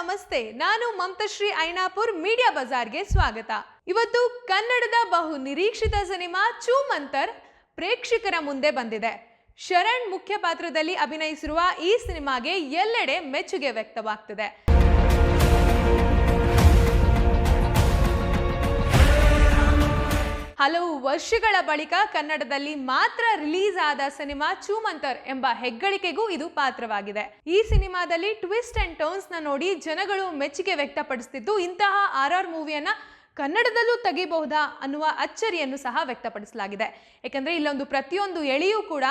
ನಮಸ್ತೆ. ನಾನು ಮಮತಶ್ರೀ ಐನಾಪುರ್ ಮೀಡಿಯಾ ಬಜಾರ್ಗೆ ಸ್ವಾಗತ. ಇವತ್ತು ಕನ್ನಡದ ಬಹು ನಿರೀಕ್ಷಿತ ಸಿನಿಮಾ ಚೂಮಂತರ್ ಪ್ರೇಕ್ಷಕರ ಮುಂದೆ ಬಂದಿದೆ. ಶರಣ್ ಮುಖ್ಯ ಪಾತ್ರದಲ್ಲಿ ಅಭಿನಯಿಸಿರುವ ಈ ಸಿನಿಮಾಗೆ ಎಲ್ಲೆಡೆ ಮೆಚ್ಚುಗೆ ವ್ಯಕ್ತವಾಗ್ತಿದೆ. ಹಲವು ವರ್ಷಗಳ ಬಳಿಕ ಕನ್ನಡದಲ್ಲಿ ಮಾತ್ರ ರಿಲೀಸ್ ಆದ ಸಿನಿಮಾ ಚೂಮಂತರ್ ಎಂಬ ಹೆಗ್ಗಳಿಕೆಗೂ ಇದು ಪಾತ್ರವಾಗಿದೆ. ಈ ಸಿನಿಮಾದಲ್ಲಿ ಟ್ವಿಸ್ಟ್ ಅಂಡ್ ಟರ್ನ್ಸ್ನ ನೋಡಿ ಜನಗಳು ಮೆಚ್ಚುಗೆ ವ್ಯಕ್ತಪಡಿಸುತ್ತಿದ್ದು ಇಂತಹ ಆರ್ ಆರ್ ಮೂವಿಯನ್ನ ಕನ್ನಡದಲ್ಲೂ ತೆಗಿಬಹುದಾ ಅನ್ನುವ ಅಚ್ಚರಿಯನ್ನು ಸಹ ವ್ಯಕ್ತಪಡಿಸಲಾಗಿದೆ. ಯಾಕಂದ್ರೆ ಇಲ್ಲೊಂದು ಪ್ರತಿಯೊಂದು ಎಳೆಯೂ ಕೂಡ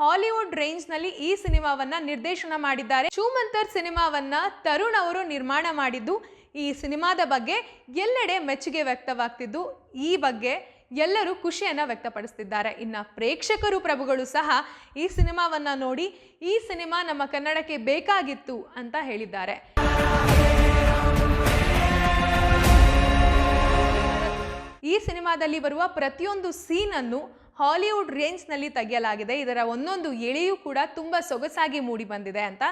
ಹಾಲಿವುಡ್ ರೇಂಜ್ನಲ್ಲಿ ಈ ಸಿನಿಮಾವನ್ನ ನಿರ್ದೇಶನ ಮಾಡಿದ್ದಾರೆ. ಚೂಮಂತರ್ ಸಿನಿಮಾವನ್ನ ತರುಣ್ ಅವರು ನಿರ್ಮಾಣ ಮಾಡಿದ್ದು ಈ ಸಿನಿಮಾದ ಬಗ್ಗೆ ಎಲ್ಲೆಡೆ ಮೆಚ್ಚುಗೆ ವ್ಯಕ್ತವಾಗ್ತಿದ್ದು ಈ ಬಗ್ಗೆ ಎಲ್ಲರೂ ಖುಷಿಯನ್ನು ವ್ಯಕ್ತಪಡಿಸ್ತಿದ್ದಾರೆ. ಇನ್ನು ಪ್ರೇಕ್ಷಕರು, ಪ್ರಭುಗಳು ಸಹ ಈ ಸಿನಿಮಾವನ್ನು ನೋಡಿ, ಈ ಸಿನಿಮಾ ನಮ್ಮ ಕನ್ನಡಕ್ಕೆ ಬೇಕಾಗಿತ್ತು ಅಂತ ಹೇಳಿದ್ದಾರೆ. ಈ ಸಿನಿಮಾದಲ್ಲಿ ಬರುವ ಪ್ರತಿಯೊಂದು ಸೀನನ್ನು ಹಾಲಿವುಡ್ ರೇಂಜ್ನಲ್ಲಿ ತೆಗೆಯಲಾಗಿದೆ. ಇದರ ಒಂದೊಂದು ಎಳೆಯೂ ಕೂಡ ತುಂಬಾ ಸೊಗಸಾಗಿ ಮೂಡಿ ಬಂದಿದೆ ಅಂತ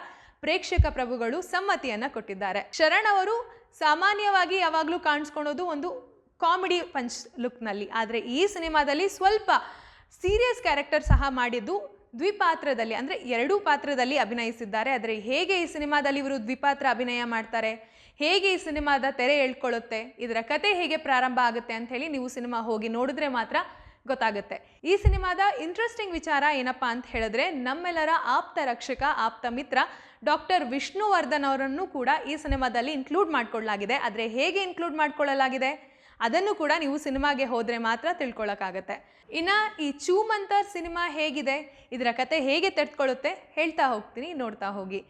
ಪ್ರೇಕ್ಷಕ, ಪ್ರಭುಗಳು ಸಮ್ಮತಿಯನ್ನ ಕೊಟ್ಟಿದ್ದಾರೆ. ಶರಣ್ ಅವರು ಸಾಮಾನ್ಯವಾಗಿ ಯಾವಾಗಲೂ ಕಾಣಿಸ್ಕೊಳೋದು ಒಂದು ಕಾಮಿಡಿ ಪಂಚ್ ಲುಕ್ನಲ್ಲಿ. ಆದರೆ ಈ ಸಿನಿಮಾದಲ್ಲಿ ಸ್ವಲ್ಪ ಸೀರಿಯಸ್ ಕ್ಯಾರೆಕ್ಟರ್ ಸಹ ಮಾಡಿದ್ದು ದ್ವಿಪಾತ್ರದಲ್ಲಿ, ಅಂದರೆ ಎರಡೂ ಪಾತ್ರದಲ್ಲಿ ಅಭಿನಯಿಸಿದ್ದಾರೆ. ಆದರೆ ಹೇಗೆ ಈ ಸಿನಿಮಾದಲ್ಲಿ ಇವರು ದ್ವಿಪಾತ್ರ ಅಭಿನಯ ಮಾಡ್ತಾರೆ, ಹೇಗೆ ಈ ಸಿನಿಮಾದ ತೆರೆ ಎಳ್ಕೊಳ್ಳುತ್ತೆ, ಇದರ ಕತೆ ಹೇಗೆ ಪ್ರಾರಂಭ ಆಗುತ್ತೆ ಅಂತ ಹೇಳಿ ನೀವು ಸಿನಿಮಾ ಹೋಗಿ ನೋಡಿದ್ರೆ ಮಾತ್ರ ಗೊತ್ತಾಗುತ್ತೆ. ಈ ಸಿನಿಮಾದ ಇಂಟ್ರೆಸ್ಟಿಂಗ್ ವಿಚಾರ ಏನಪ್ಪ ಅಂತ ಹೇಳಿದ್ರೆ, ನಮ್ಮೆಲ್ಲರ ಆಪ್ತ ರಕ್ಷಕ, ಆಪ್ತ ಮಿತ್ರ ಡಾಕ್ಟರ್ ವಿಷ್ಣುವರ್ಧನ್ ಅವರನ್ನು ಕೂಡ ಈ ಸಿನಿಮಾದಲ್ಲಿ ಇನ್ಕ್ಲೂಡ್ ಮಾಡಿಕೊಳ್ಳಲಾಗಿದೆ. ಆದರೆ ಹೇಗೆ ಇನ್ಕ್ಲೂಡ್ ಮಾಡ್ಕೊಳ್ಳಲಾಗಿದೆ? ಅದನ್ನು ಕೂಡ ನೀವು ಸಿನಿಮಾಗೆ ಹೋದರೆ ಮಾತ್ರ ತಿಳ್ಕೊಳ್ಳೋಕ್ಕಾಗತ್ತೆ ಇನ್ನು ಈ ಚೂಮಂತರ್ ಸಿನಿಮಾ ಹೇಗಿದೆ ಇದರ ಕತೆ ಹೇಗೆ ತೆರೆದುಕೊಳ್ಳುತ್ತೆ ಹೇಳ್ತಾ ಹೋಗ್ತೀನಿ ನೋಡ್ತಾ ಹೋಗಿ.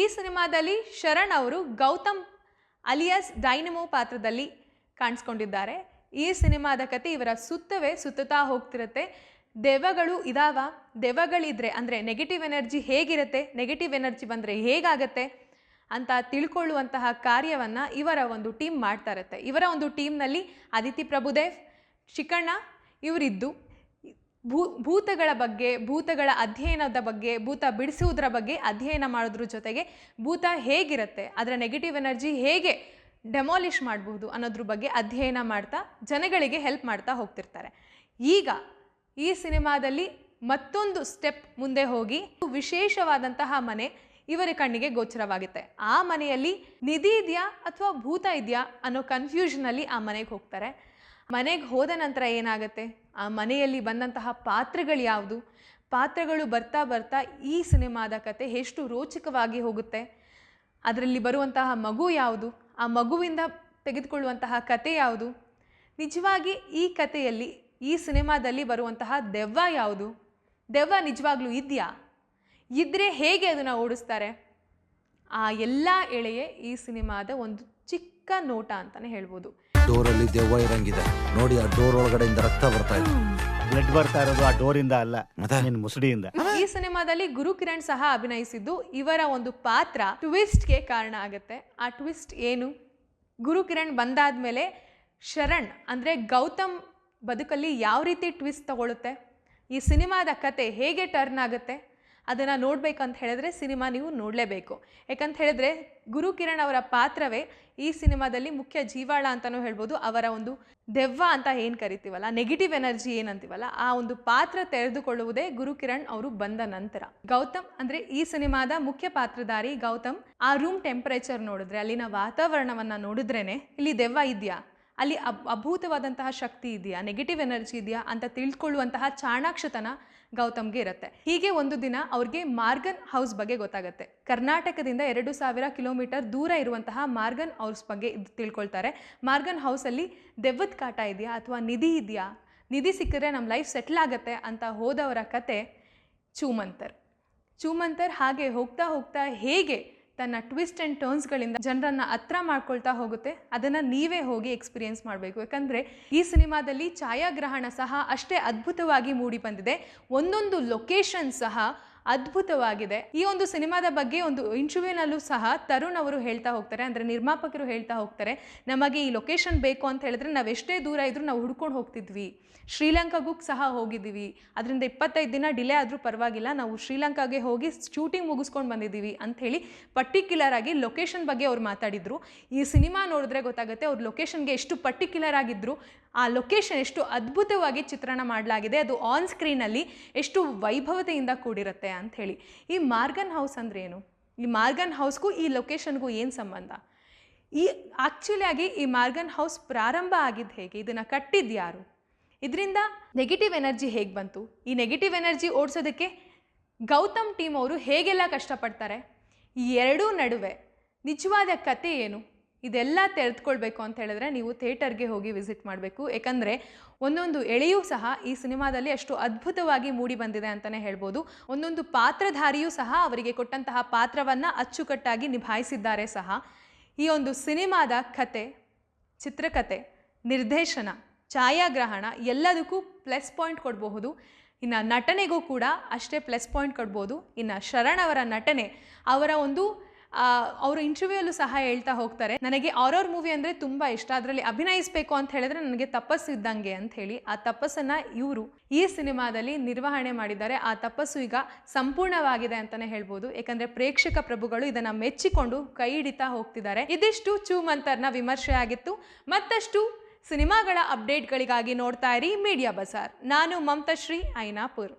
ಈ ಸಿನಿಮಾದಲ್ಲಿ ಶರಣ್ ಅವರು ಗೌತಮ್ ಅಲಿಯಾಸ್ ಡೈನಮೋ ಪಾತ್ರದಲ್ಲಿ ಕಾಣಿಸ್ಕೊಂಡಿದ್ದಾರೆ. ಈ ಸಿನಿಮಾದ ಕತೆ ಇವರ ಸುತ್ತವೇ ಸುತ್ತುತ್ತಾ ಹೋಗ್ತಿರುತ್ತೆ. ದೆವ್ವಗಳು ಇದಾವ? ದೆವಗಳಿದ್ರೆ ಅಂದರೆ ನೆಗೆಟಿವ್ ಎನರ್ಜಿ ಹೇಗಿರುತ್ತೆ? ನೆಗೆಟಿವ್ ಎನರ್ಜಿ ಬಂದರೆ ಹೇಗಾಗತ್ತೆ? ಅಂತ ತಿಳ್ಕೊಳ್ಳುವಂತಹ ಕಾರ್ಯವನ್ನು ಇವರ ಒಂದು ಟೀಮ್ ಮಾಡ್ತಾ ಇರುತ್ತೆ. ಇವರ ಒಂದು ಟೀಮ್ನಲ್ಲಿ ಅದಿತಿ ಪ್ರಭುದೇವ್, ಶಿಕಣ್ಣ ಇವರಿದ್ದು. ಭೂ, ಭೂತಗಳ ಬಗ್ಗೆ, ಭೂತಗಳ ಅಧ್ಯಯನದ ಬಗ್ಗೆ, ಭೂತ ಬಿಡಿಸುವುದರ ಬಗ್ಗೆ ಅಧ್ಯಯನ ಮಾಡೋದ್ರ ಜೊತೆಗೆ ಭೂತ ಹೇಗಿರುತ್ತೆ? ಅದರ ನೆಗೆಟಿವ್ ಎನರ್ಜಿ ಹೇಗೆ ಡೆಮಾಲಿಷ್ ಮಾಡಬಹುದು ಅನ್ನೋದ್ರ ಬಗ್ಗೆ ಅಧ್ಯಯನ ಮಾಡ್ತಾ ಜನಗಳಿಗೆ ಹೆಲ್ಪ್ ಮಾಡ್ತಾ ಹೋಗ್ತಿರ್ತಾರೆ. ಈಗ ಈ ಸಿನಿಮಾದಲ್ಲಿ ಮತ್ತೊಂದು ಸ್ಟೆಪ್ ಮುಂದೆ ಹೋಗಿ ವಿಶೇಷವಾದಂತಹ ಮನೆ ಇವರ ಕಣ್ಣಿಗೆ ಗೋಚರವಾಗುತ್ತೆ. ಆ ಮನೆಯಲ್ಲಿ ನಿಧಿ ಇದೆಯಾ ಅಥವಾ ಭೂತ ಇದೆಯಾ ಅನ್ನೋ ಕನ್ಫ್ಯೂಷನಲ್ಲಿ ಆ ಮನೆಗೆ ಹೋಗ್ತಾರೆ. ಮನೆಗೆ ಹೋದ ನಂತರ ಏನಾಗುತ್ತೆ? ಆ ಮನೆಯಲ್ಲಿ ಬಂದಂತಹ ಪಾತ್ರಗಳು ಯಾವುದು? ಪಾತ್ರಗಳು ಬರ್ತಾ ಬರ್ತಾ ಈ ಸಿನಿಮಾದ ಕತೆ ಎಷ್ಟು ರೋಚಕವಾಗಿ ಹೋಗುತ್ತೆ? ಅದರಲ್ಲಿ ಬರುವಂತಹ ಮಗು ಯಾವುದು? ಆ ಮಗುವಿಂದ ತೆಗೆದುಕೊಳ್ಳುವಂತಹ ಕತೆ ಯಾವುದು? ನಿಜವಾಗಿ ಈ ಕಥೆಯಲ್ಲಿ ಈ ಸಿನಿಮಾದಲ್ಲಿ ಬರುವಂತಹ ದೆವ್ವ ಯಾವುದು? ದೆವ್ವ ನಿಜವಾಗ್ಲೂ ಇದೆಯಾ? ಇದ್ರೆ ಹೇಗೆ ಅದನ್ನು ಓಡಿಸ್ತಾರೆ? ಆ ಎಲ್ಲ ಎಳೆಯೇ ಈ ಸಿನಿಮಾದ ಒಂದು ಚಿಕ್ಕ ನೋಟ ಅಂತಾನೆ ಹೇಳ್ಬೋದು. ಡೋರಲ್ಲಿ ದೆವ್ವ ಇರಂಗಿದೆ. ನೋಡಿ ಆ ಡೋರ್ ಒಳಗಡೆಯಿಂದ ರಕ್ತ ಬರ್ತಾ ಇದೆ. ಬ್ಲಡ್ ಬರ್ತಾ ಇರೋದು ಆ ಡೋರಿಂದ ಅಲ್ಲ ನಿನ್ನ ನಿನ್ ಮುಸುಡಿಯಿಂದ. ಈ ಸಿನಿಮಾದಲ್ಲಿ ಗುರು ಕಿರಣ್ ಸಹ ಅಭಿನಯಿಸಿದ್ದು ಇವರ ಒಂದು ಪಾತ್ರ ಟ್ವಿಸ್ಟ್ಗೆ ಕಾರಣ ಆಗುತ್ತೆ. ಆ ಟ್ವಿಸ್ಟ್ ಏನು? ಗುರು ಕಿರಣ್ ಬಂದಾದ್ಮೇಲೆ ಶರಣ್ ಅಂದರೆ ಗೌತಮ್ ಬದುಕಲ್ಲಿ ಯಾವ ರೀತಿ ಟ್ವಿಸ್ಟ್ ತಗೊಳುತ್ತೆ ಈ ಸಿನಿಮಾದ ಕತೆ ಹೇಗೆ ಟರ್ನ್ ಆಗುತ್ತೆ? ಅದನ್ನು ನೋಡಬೇಕಂತ ಹೇಳಿದ್ರೆ ಸಿನಿಮಾ ನೀವು ನೋಡಲೇಬೇಕು. ಯಾಕಂತ ಹೇಳಿದ್ರೆ ಗುರು ಕಿರಣ್ ಅವರ ಪಾತ್ರವೇ ಈ ಸಿನಿಮಾದಲ್ಲಿ ಮುಖ್ಯ ಜೀವಾಳ ಅಂತಲೂ ಹೇಳ್ಬೋದು. ಅವರ ಒಂದು ದೆವ್ವ ಅಂತ ಏನು ಕರಿತೀವಲ್ಲ ನೆಗೆಟಿವ್ ಎನರ್ಜಿ ಏನಂತೀವಲ್ಲ, ಆ ಒಂದು ಪಾತ್ರ ತೆರೆದುಕೊಳ್ಳುವುದೇ ಗುರು ಕಿರಣ್ ಅವರು ಬಂದ ನಂತರ. ಗೌತಮ್ ಅಂದರೆ ಈ ಸಿನಿಮಾದ ಮುಖ್ಯ ಪಾತ್ರಧಾರಿ ಗೌತಮ್, ಆ ರೂಮ್ ಟೆಂಪರೇಚರ್ ನೋಡಿದ್ರೆ, ಅಲ್ಲಿನ ವಾತಾವರಣವನ್ನು ನೋಡಿದ್ರೇ ಇಲ್ಲಿ ದೆವ್ವ ಇದೆಯಾ? ಅಲ್ಲಿ ಅಬ್, ಅಭೂತವಾದಂತಹ ಶಕ್ತಿ ಇದೆಯಾ? ನೆಗೆಟಿವ್ ಎನರ್ಜಿ ಇದೆಯಾ? ಅಂತ ತಿಳ್ಕೊಳ್ಳುವಂತಹ ಚಾಣಾಕ್ಷತನ ಗೌತಮ್ಗೆ ಇರುತ್ತೆ. ಹೀಗೆ ಒಂದು ದಿನ ಅವ್ರಿಗೆ ಮಾರ್ಗನ್ ಹೌಸ್ ಬಗ್ಗೆ ಗೊತ್ತಾಗುತ್ತೆ. ಕರ್ನಾಟಕದಿಂದ ಎರಡು ಸಾವಿರ ಕಿಲೋಮೀಟರ್ ದೂರ ಇರುವಂತಹ ಮಾರ್ಗನ್ ಹೌಸ್ ಬಗ್ಗೆ ಇದು ತಿಳ್ಕೊಳ್ತಾರೆ. ಮಾರ್ಗನ್ ಹೌಸಲ್ಲಿ ದೆವ್ವದ ಕಾಟ ಇದೆಯಾ ಅಥವಾ ನಿಧಿ ಇದೆಯಾ? ನಿಧಿ ಸಿಕ್ಕಿದ್ರೆ ನಮ್ಮ ಲೈಫ್ ಸೆಟ್ಲ್ ಆಗುತ್ತೆ ಅಂತ ಹೋದವರ ಕತೆ ಚೂಮಂತರ್. ಚೂಮಂತರ್ ಹಾಗೆ ಹೋಗ್ತಾ ಹೋಗ್ತಾ ಹೇಗೆ ತನ್ನ ಟ್ವಿಸ್ಟ್ ಆ್ಯಂಡ್ ಟರ್ನ್ಸ್ಗಳಿಂದ ಜನರನ್ನು ಹತ್ರ ಮಾಡ್ಕೊಳ್ತಾ ಹೋಗುತ್ತೆ. ಅದನ್ನು ನೀವೇ ಹೋಗಿ ಎಕ್ಸ್ಪೀರಿಯೆನ್ಸ್ ಮಾಡಬೇಕು. ಯಾಕಂದರೆ ಈ ಸಿನಿಮಾದಲ್ಲಿ ಛಾಯಾಗ್ರಹಣ ಸಹ ಅಷ್ಟೇ ಅದ್ಭುತವಾಗಿ ಮೂಡಿ ಬಂದಿದೆ. ಒಂದೊಂದು ಲೊಕೇಶನ್ ಸಹ ಅದ್ಭುತವಾಗಿದೆ. ಈ ಒಂದು ಸಿನಿಮಾದ ಬಗ್ಗೆ ಒಂದು ಇಂಟರ್ವ್ಯೂನಲ್ಲೂ ಸಹ ತರುಣ್ ಅವರು ಹೇಳ್ತಾ ಹೋಗ್ತಾರೆ, ಅಂದರೆ ನಿರ್ಮಾಪಕರು ಹೇಳ್ತಾ ಹೋಗ್ತಾರೆ, ನಮಗೆ ಈ ಲೊಕೇಶನ್ ಬೇಕು ಅಂತ ಹೇಳಿದ್ರೆ ನಾವು ಎಷ್ಟೇ ದೂರ ಇದ್ರೂ ನಾವು ಹುಡ್ಕೊಂಡು ಹೋಗ್ತಿದ್ವಿ. ಶ್ರೀಲಂಕಾಗೂ ಸಹ ಹೋಗಿದ್ದೀವಿ. ಅದರಿಂದ ಇಪ್ಪತ್ತೈದು ದಿನ ಡಿಲೇ ಆದರೂ ಪರವಾಗಿಲ್ಲ, ನಾವು ಶ್ರೀಲಂಕಾಗೆ ಹೋಗಿ ಶೂಟಿಂಗ್ ಮುಗಿಸ್ಕೊಂಡು ಬಂದಿದ್ದೀವಿ ಅಂಥೇಳಿ ಪರ್ಟಿಕ್ಯುಲರ್ ಆಗಿ ಲೊಕೇಶನ್ ಬಗ್ಗೆ ಅವ್ರು ಮಾತಾಡಿದರು. ಈ ಸಿನಿಮಾ ನೋಡಿದ್ರೆ ಗೊತ್ತಾಗುತ್ತೆ, ಅವ್ರ ಲೊಕೇಶನ್ಗೆ ಎಷ್ಟು ಪರ್ಟಿಕ್ಯುಲರ್ ಆಗಿದ್ದರು ಆ ಲೊಕೇಶನ್ ಎಷ್ಟು ಅದ್ಭುತವಾಗಿ ಚಿತ್ರಣ ಮಾಡಲಾಗಿದೆ, ಅದು ಆನ್ ಸ್ಕ್ರೀನಲ್ಲಿ ಎಷ್ಟು ವೈಭವತೆಯಿಂದ ಕೂಡಿರುತ್ತೆ. ಅಂಥೇಳಿ. ಈ ಮಾರ್ಗನ್ ಹೌಸ್ ಅಂದ್ರೆ ಏನು? ಈ ಮಾರ್ಗನ್ ಹೌಸ್ಗೂ ಈ ಲೊಕೇಶನ್ಗೂ ಏನು ಸಂಬಂಧ? ಈ ಆ್ಯಕ್ಚುಲಿ ಆಗಿ ಈ ಮಾರ್ಗನ್ ಹೌಸ್ ಪ್ರಾರಂಭ ಆಗಿದ್ದು ಹೇಗೆ? ಇದನ್ನು ಕಟ್ಟಿದ್ದು ಯಾರು? ಇದರಿಂದ ನೆಗೆಟಿವ್ ಎನರ್ಜಿ ಹೇಗೆ ಬಂತು? ಈ ನೆಗೆಟಿವ್ ಎನರ್ಜಿ ಓಡಿಸೋದಕ್ಕೆ ಗೌತಮ್ ಟೀಮ್ ಅವರು ಹೇಗೆಲ್ಲ ಕಷ್ಟಪಡ್ತಾರೆ? ಈ ಎರಡೂ ನಡುವೆ ನಿಜವಾದ ಕತೆ ಏನು? ಇದೆಲ್ಲ ತೆರೆದುಕೊಳ್ಬೇಕು ಅಂತ ಹೇಳಿದ್ರೆ ನೀವು ಥಿಯೇಟರ್ಗೆ ಹೋಗಿ ವಿಸಿಟ್ ಮಾಡಬೇಕು. ಯಾಕಂದರೆ ಒಂದೊಂದು ಎಳೆಯೂ ಸಹ ಈ ಸಿನಿಮಾದಲ್ಲಿ ಅಷ್ಟು ಅದ್ಭುತವಾಗಿ ಮೂಡಿ ಬಂದಿದೆ ಅಂತಲೇ ಹೇಳ್ಬೋದು. ಒಂದೊಂದು ಪಾತ್ರಧಾರಿಯೂ ಸಹ ಅವರಿಗೆ ಕೊಟ್ಟಂತಹ ಪಾತ್ರವನ್ನು ಅಚ್ಚುಕಟ್ಟಾಗಿ ನಿಭಾಯಿಸಿದ್ದಾರೆ ಸಹ. ಈ ಒಂದು ಸಿನಿಮಾದ ಕತೆ, ಚಿತ್ರಕತೆ, ನಿರ್ದೇಶನ, ಛಾಯಾಗ್ರಹಣ ಎಲ್ಲದಕ್ಕೂ ಪ್ಲಸ್ ಪಾಯಿಂಟ್ ಕೊಡಬಹುದು. ಇನ್ನು ನಟನೆಗೂ ಕೂಡ ಅಷ್ಟೇ ಪ್ಲಸ್ ಪಾಯಿಂಟ್ ಕೊಡ್ಬೋದು. ಇನ್ನು ಶರಣ್ ಅವರ ನಟನೆ ಅವರ ಒಂದು ಅವರು ಇಂಟರ್ವ್ಯೂ ಸಹ ಹೇಳ್ತಾ ಹೋಗ್ತಾರೆ, ನನಗೆ ಆರರ್ ಮೂವಿ ಅಂದರೆ ತುಂಬ ಇಷ್ಟ, ಅದರಲ್ಲಿ ಅಭಿನಯಿಸಬೇಕು ಅಂತ ಹೇಳಿದ್ರೆ ನನಗೆ ತಪಸ್ಸು ಇದ್ದಂಗೆ ಅಂತ ಹೇಳಿ, ಆ ತಪಸ್ಸನ್ನು ಇವರು ಈ ಸಿನಿಮಾದಲ್ಲಿ ನಿರ್ವಹಣೆ ಮಾಡಿದ್ದಾರೆ. ಆ ತಪಸ್ಸು ಈಗ ಸಂಪೂರ್ಣವಾಗಿದೆ ಅಂತಲೇ ಹೇಳ್ಬೋದು. ಯಾಕಂದ್ರೆ ಪ್ರೇಕ್ಷಕ ಪ್ರಭುಗಳು ಇದನ್ನು ಮೆಚ್ಚಿಕೊಂಡು ಕೈ ಹಿಡಿತಾ ಹೋಗ್ತಿದ್ದಾರೆ. ಇದಿಷ್ಟು ಚೂ ಮಂತರ್ನ ವಿಮರ್ಶೆ ಆಗಿತ್ತು. ಮತ್ತಷ್ಟು ಸಿನಿಮಾಗಳ ಅಪ್ಡೇಟ್ಗಳಿಗಾಗಿ ನೋಡ್ತಾ ಇರಿ ಮೀಡಿಯಾ ಬಜಾರ್. ನಾನು ಮಮತಾಶ್ರೀ, ಐನಾಪುರ್.